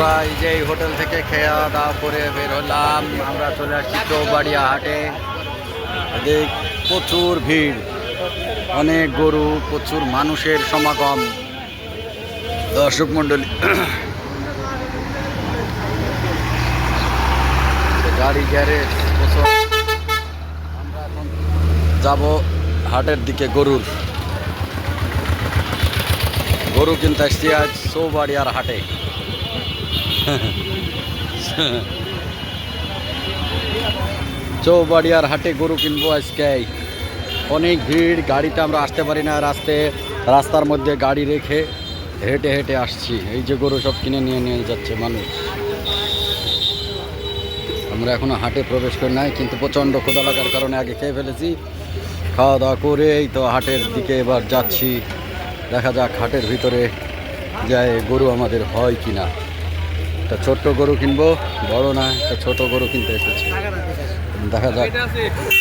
আমরা এই যে হোটেল থেকে খেয়া দাওয়া করে বের হলাম, আমরা চলে আসছি চৌবাড়িয়া হাটে। এদিক প্রচুর ভিড়, অনেক গরু, প্রচুর মানুষের সমাগম। দর্শক মণ্ডলী, গাড়ি গ্যারেজ, প্রচুর। আমরা এখন যাব হাটের দিকে গরুর। গরু কিনতে আসছি আজ চৌবাড়িয়ার হাটে। চৌবাড়িয়ার হাটে গরু কিনবো আজকে। অনেক ভিড়, গাড়িতে আমরা আসতে পারি না রাস্তে। রাস্তার মধ্যে গাড়ি রেখে হেঁটে হেঁটে আসছি। এই যে গরু সব কিনে নিয়ে নিয়ে যাচ্ছে মানুষ। আমরা এখনও হাটে প্রবেশ করি নাই, কিন্তু প্রচণ্ড ক্ষুদা লাগার কারণে আগে খেয়ে ফেলেছি। খাওয়া দাওয়া করে এই তো হাটের দিকে এবার যাচ্ছি। দেখা যাক হাটের ভিতরে যায় গরু আমাদের হয় কি না একটা ছোট্ট গরু কিনবো। বড় না, একটা ছোট গরু কিনতে এসেছি। দেখা যাক।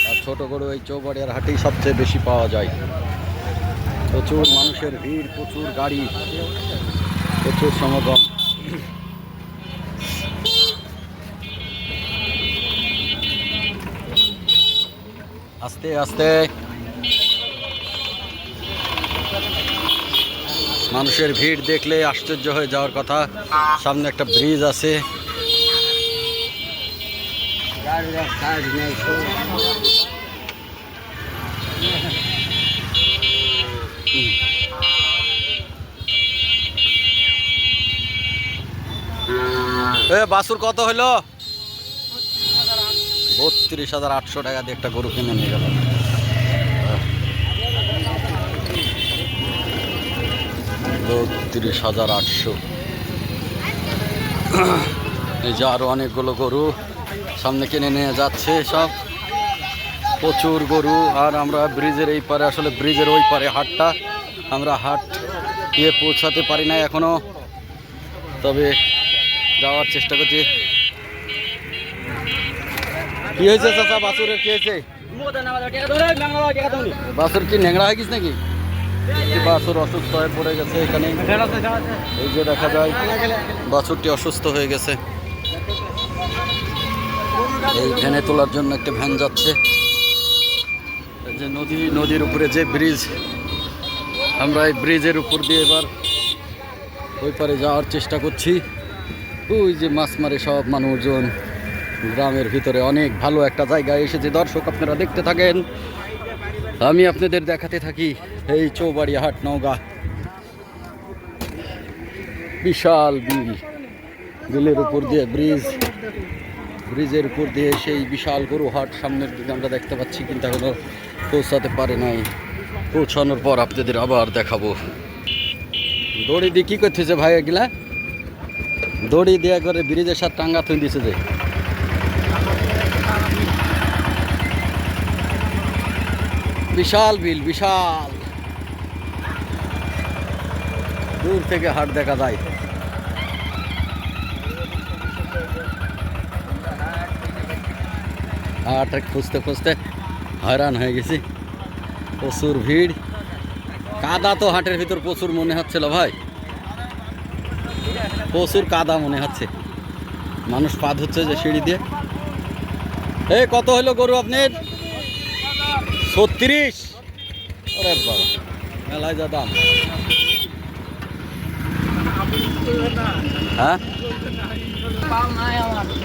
আর ছোট গরু এই চৌবাড়িয়ার হাটেই সবচেয়ে বেশি পাওয়া যায়। প্রচুর মানুষের ভিড়, প্রচুর গাড়ি, প্রচুর সমাগম। আস্তে আস্তে। মানুষের ভিড় দেখলে আশ্চর্য হয়ে যাওয়ার কথা। সামনে একটা ব্রিজ আছে। বাসুর কত হলো বত্রিশ হাজার আটশো টাকা দিয়ে একটা গরু কিনে নিয়ে গেল। বত্রিশ হাজার আটশো। এই যে আরও অনেকগুলো গরু সামনে কিনে নিয়ে যাচ্ছে সব। প্রচুর গরু আর আমরা ব্রিজের এই পারে আসলে ব্রিজের ওই পারে হাটটা। আমরা হাট দিয়ে পৌঁছাতে পারি না এখনও। তবে যাওয়ার চেষ্টা করছি। কি হয়েছে চাচা? বাছুরের কি হয়েছে? বাছুর কি ন্যাংরা হয়ে গেছে নাকি? বাছুর অসুস্থ হয়ে পড়ে গেছে এখানে। এই যে দেখা যায়, বাছুরটি অসুস্থ হয়ে গেছে। এই ভ্যানে তোলার জন্য একটা ভ্যান যাচ্ছে। যে নদী, নদীর উপরে যে ব্রিজ, আমরা এই ব্রিজের উপর দিয়ে এবার ওই পারে যাওয়ার চেষ্টা করছি। ওই যে মাছ মারে সব মানুষজন, গ্রামের ভিতরে অনেক ভালো একটা জায়গায় এসেছে। দর্শক, আপনারা দেখতে থাকেন। আমি আপনাদের দেখাতে থাকি। এই চৌবাড়ি হাট নওগাঁ। বিশাল বিল। বিলের উপর দিয়ে ব্রিজ। ব্রিজের উপর দিয়ে সেই বিশাল গরু হাট সামনের দিকে আমরা দেখতে পাচ্ছি, কিন্তু এখনও পৌঁছাতে পারে নাই। পৌঁছানোর পর আপনাদের আবার দেখাবো। দড়ি দিয়ে কী করতেছে ভাই এগুলা? দড়ি দেওয়া করে ব্রিজের সাথে টাঙ্গা থই দিছে যে। বিশাল বিল, বিশাল। দূর থেকে হাট দেখা যায়। হাট খুঁজতে খুঁজতে হয়রান হয়ে গেছি। প্রচুর ভিড়। কাদা তো হাটের ভিতর প্রচুর মনে হচ্ছিল ভাই। প্রচুর কাদা মনে হচ্ছে। মানুষ পা ধুচ্ছে যে সিঁড়ি দিয়ে। এই কত হলো গরু আপনার? ছত্রিশ। ওরে বাবা, মেলায় যা দাম। হ্যাঁ?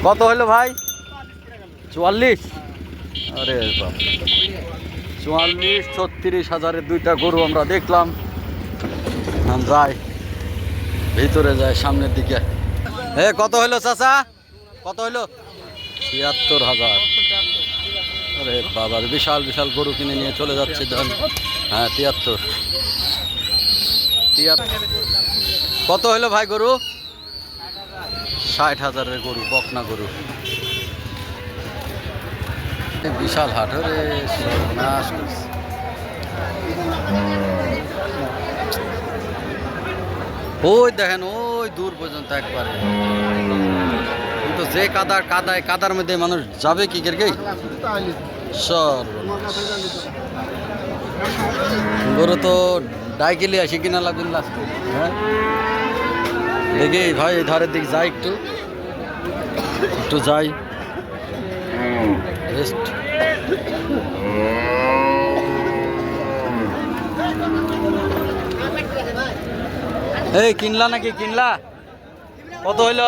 কত হলো ভাই? চুয়াল্লিশ? আরে চুয়াল্লিশ, ছত্রিশ হাজারের দুইটা গরু আমরা দেখলাম। যাই। ভিতরে যায় সামনের দিকে। এ, কত হলো চাচা? কত হলো? ছিয়াত্তর হাজার। আরে বাবা বিশাল বিশাল গরু কিনে নিয়ে চলে যাচ্ছে ধান। হ্যাঁ তিয়াত্তর। তিয়াত্তর। কত হলো ভাই গরু? ষাট হাজারের গরু, বকনা গরু। বিশাল হাট রে। ওই দেখেন, ওই দূর পর্যন্ত একবারে। যে কাদা কাদায়, কাদার মধ্যে মানুষ যাবে কি? সর্বনাশ। গরু তো ডাইকেলে আসি কিনা লাগবেন লাস্টে হ্যাঁ? দেখি ভাই এই ধারের দিক যাই একটু। একটু যাই। রেস্ট এই, কিনলা নাকি? কিনলা? কত হইল?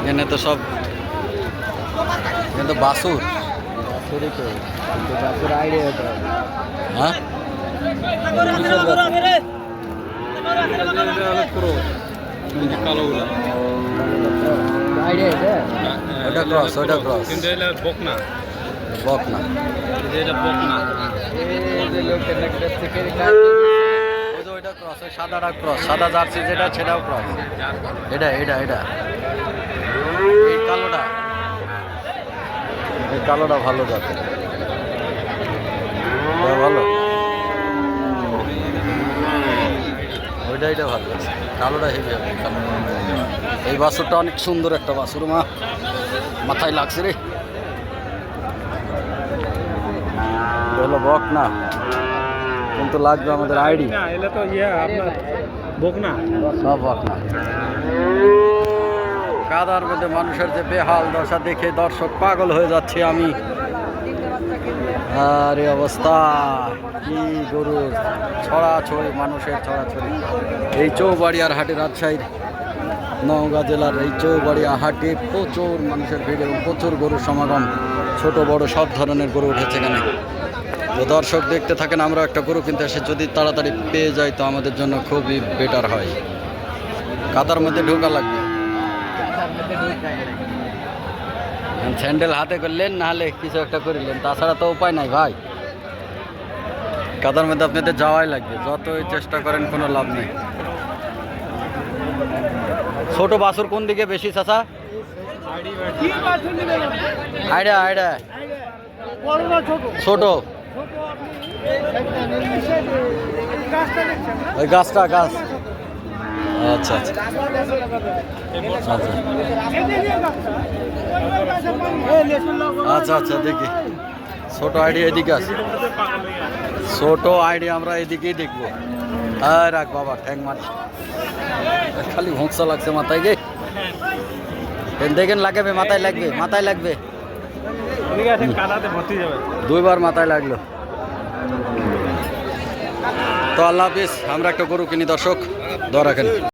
এখানে তো সব এখানে তো বাসুর। আইডিয়া হ্যাঁ ওটা ক্রস ওটা ক্রস কিন্তু এটা? বকনা এটা বকনা। এই লোকের ওইটা ক্রস ওই সাদাটা ক্রস সাদা জার্সি যেটা সেটাও ক্রস এটা এটা এটা। কালোটা ভালো এটা ভালো? ওইটা এটা ভালো আছে। কালোটা হেভি হবে এই বাছুরটা অনেক সুন্দর একটা বাছুর মা। মাথায় লাগছে রে। হলো বক না? কিন্তু লাগবে আমাদের আইডি। না এটা তো ইয়ে আপনার বকনা সব বক না। কাদার মধ্যে মানুষের যে বেহাল দশা দেখে দর্শক পাগল হয়ে যাচ্ছে আমি। আরে অবস্থা, কি গরুর ছড়াছড়ি, মানুষের ছড়াছড়ি। এই চৌবাড়িয়ার হাটে রাজশাহীর নওগাঁ জেলার এই চৌবাড়িয়া হাটে প্রচুর মানুষের ভিড় এবং প্রচুর গরুর সমাগম। ছোট, বড় সব ধরনের গরু উঠেছে এখানে। তো দর্শক দেখতে থাকেন, আমরা একটা গরু কিনতে এসে যদি তাড়াতাড়ি পেয়ে যাই তো আমাদের জন্য খুবই বেটার হয়। কাদার মধ্যে ঢোকা লাগবে। স্যান্ডেল হাতে করলেন, নাহলে কিছু একটা করিলেন। তাছাড়া তো উপায় নাই ভাই। কাদার মধ্যে আপনাদের যাওয়াই লাগবে। যতই চেষ্টা করেন, কোনো লাভ নেই। ছোট বাসুর কোন দিকে বেশি চাষা আইডা আইডা। ছোট। ওই গাছটা, গাছ। আচ্ছা আচ্ছা। আচ্ছা আচ্ছা দেখি। ছোট আইডি এদিকে আছে। ছোট আইডি আমরা এদিকেই দেখব। আর রাখ বাবা, ঠ্যাং মার। খালি ভোঁকসা লাগছে মাথায় গে। দেখেন, লাগবে, মাথায় লাগবে মাথায় লাগবে। দুইবার মাথায় লাগল। তো আল্লাহ হাফিজ, আমরা একটা গরু কিনি দর্শক দর রাখেন